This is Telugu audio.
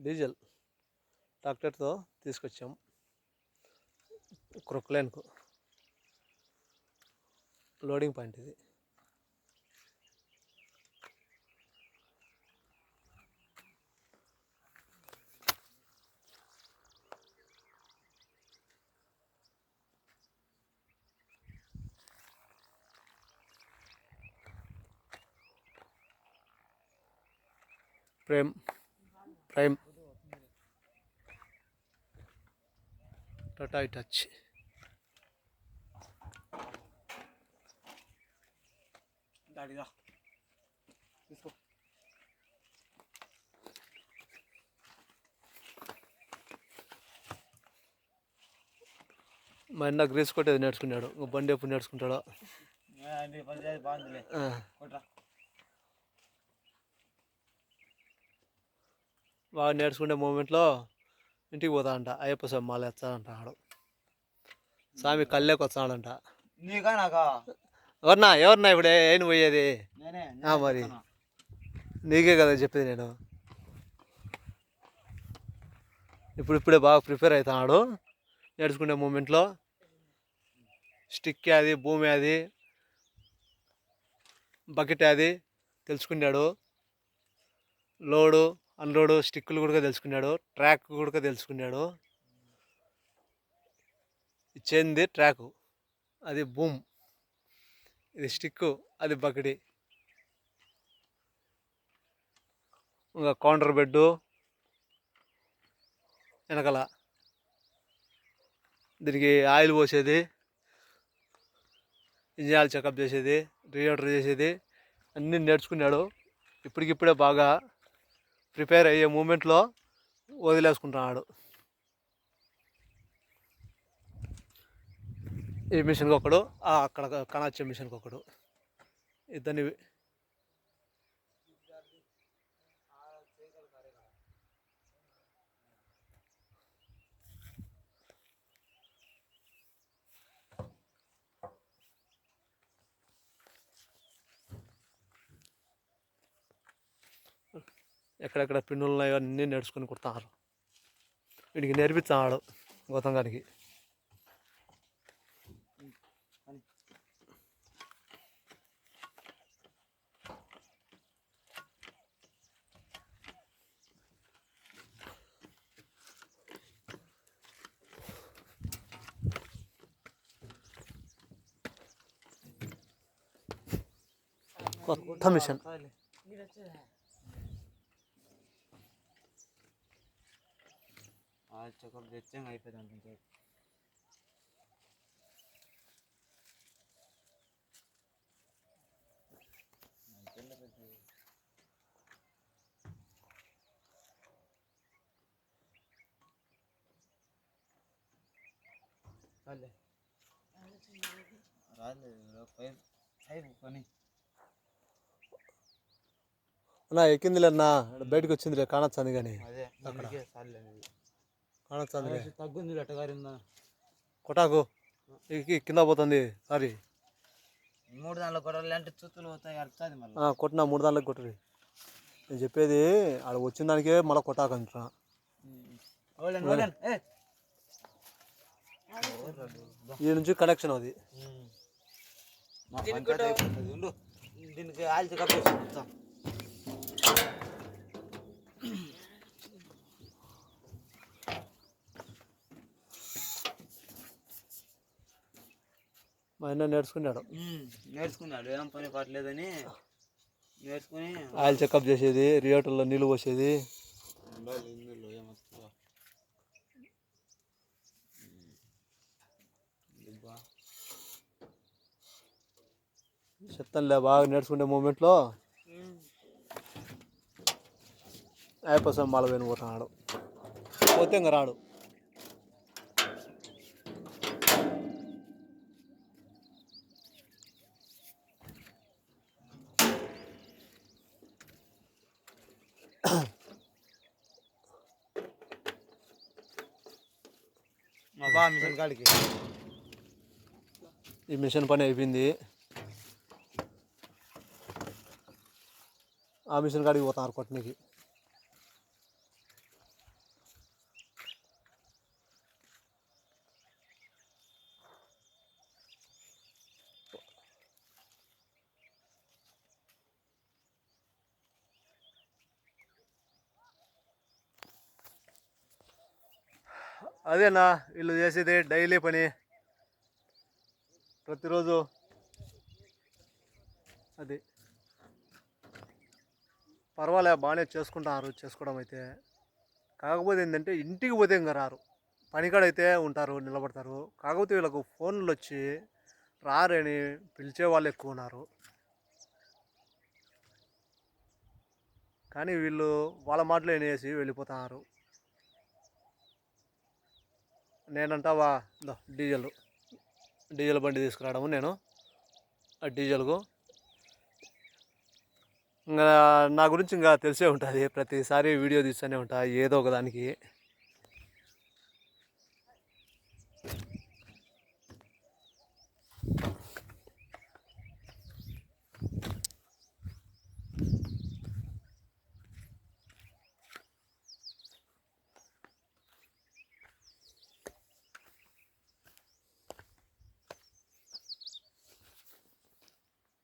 డీజిల్ ట్రాక్టర్తో తీసుకొచ్చాం. క్రొక్లైన్కు. లోడింగ్ పాయింట్ ఇది. ప్రేమ్ ప్రైమ్. టాటా టచ్ దాడిగా తీసుకో మా అన్న గ్రీస్ కొట్టేది నేర్చుకున్నాడు. బండి ఎప్పుడు నేర్చుకుంటాడో. బాగా నేర్చుకునే మూమెంట్లో ఇంటికి పోతా అంట అయ్యప్ప స్వామి మాల ఎత్తాడంట ఆడు. స్వామి కళ్ళేకి వస్తాడంట. నీకా నాకా? ఎవరన్నా ఎవరన్నా ఇప్పుడే ఏం పోయేది? మరి. నీకే కదా చెప్పేది నేను. ఇప్పుడు ఇప్పుడే బాగా ప్రిపేర్ అవుతున్నాడు. నేర్చుకునే మూమెంట్లో. స్టిక్ అది భూమి అది బకెట్ అది తెలుసుకున్నాడు. లోడు. అన్లోడ్ స్టిక్కులు కూడా తెలుసుకున్నాడు ట్రాక్ కూడా తెలుసుకున్నాడు. ఇచ్చేది ట్రాకు అది బూమ్. ఇది స్టిక్కు అది బకడి. ఇంకా కౌంటర్ బెడ్డు వెనకాల. దీనికి ఆయిల్ పోసేది ఇంజిన్ ఆయిల్ చెకప్ చేసేది రీఆర్డర్ చేసేది అన్నీ నేర్చుకున్నాడు. ఇప్పటికిప్పుడే బాగా ప్రిపేర్ అయ్యే మూమెంట్లో వదిలేసుకుంటున్నాడు. ఈ మిషన్కి ఒకడు అక్కడ కనాచే మిషన్కి ఒకడు ఇద్దరిని ఎక్కడెక్కడ పిన్నులు ఉన్నాయో అన్నీ నడుచుకొని కుడతారు. వీడికి నేర్పిస్తాడు గౌతమ్ గారికి కొత్త మిషన్. చెకప్ తెచ్చే అయిపోయింది అనుకుంటే రాలే రాలేదు ఫైవ్ ఫైవ్ పని అన్నా ఎక్కిందిలే అన్నా. బయటకు వచ్చిందిలే కానీ. అదే అదే తగ్గుంది అట్టగారిందా కొటాకు కింద. పోతుంది సారీ. మూడు దానిలో కొట్టాలి అంటే చుత్తులు పోతాయి అడుగుతుంది మళ్ళీ. కొట్టిన మూడు దాంట్లోకి కొట్టరు నేను చెప్పేది ఆడ వచ్చిన దానికే మళ్ళీ కొట్టాకు అంటున్నా. ఈ నుంచి కనెక్షన్ అది. దీనికి ఆయిల్ చెకప్ మా ఆయన నేర్చుకున్నాడు. నేర్చుకున్నాడు. ఏం పని పట్టలేదని నేర్చుకుని ఆయిల్ చెకప్ చేసేది రియోటర్లో నీళ్ళు పోసేది. చెప్తానులే బాగా నేర్చుకునే మూమెంట్లో అయిపోతాం మాల పోయిన పోతున్నాడు పోతే ఇంకా రాడు. బా మిషన్ కాడికి. ఈ మిషన్ పని అయిపోయింది. ఆ మిషన్ కాడికి పోతున్నారు కొట్టనికి అదేనా? వీళ్ళు చేసేది డైలీ పని. ప్రతిరోజు అది. పర్వాలే బాగానే చేసుకుంటారు చేసుకోవడం అయితే. కాకపోతే ఏంటంటే ఇంటికి పోతే ఇంకా రారు. పనికాడైతే ఉంటారు నిలబడతారు. కాకపోతే వీళ్ళకు ఫోన్లు వచ్చి రారని పిలిచే వాళ్ళు ఎక్కువ ఉన్నారు. కానీ వీళ్ళు వాళ్ళ మాటలు వినేసి వెళ్ళిపోతున్నారు నేనంటావా డీజిల్ డీజిల్ బండి తీసుకురావడము నేను. ఆ డీజిల్కు. ఇంకా నా గురించి ఇంకా తెలిసే ఉంటుంది. ప్రతిసారి వీడియో తీస్తూనే ఉంటా ఏదో ఒకదానికి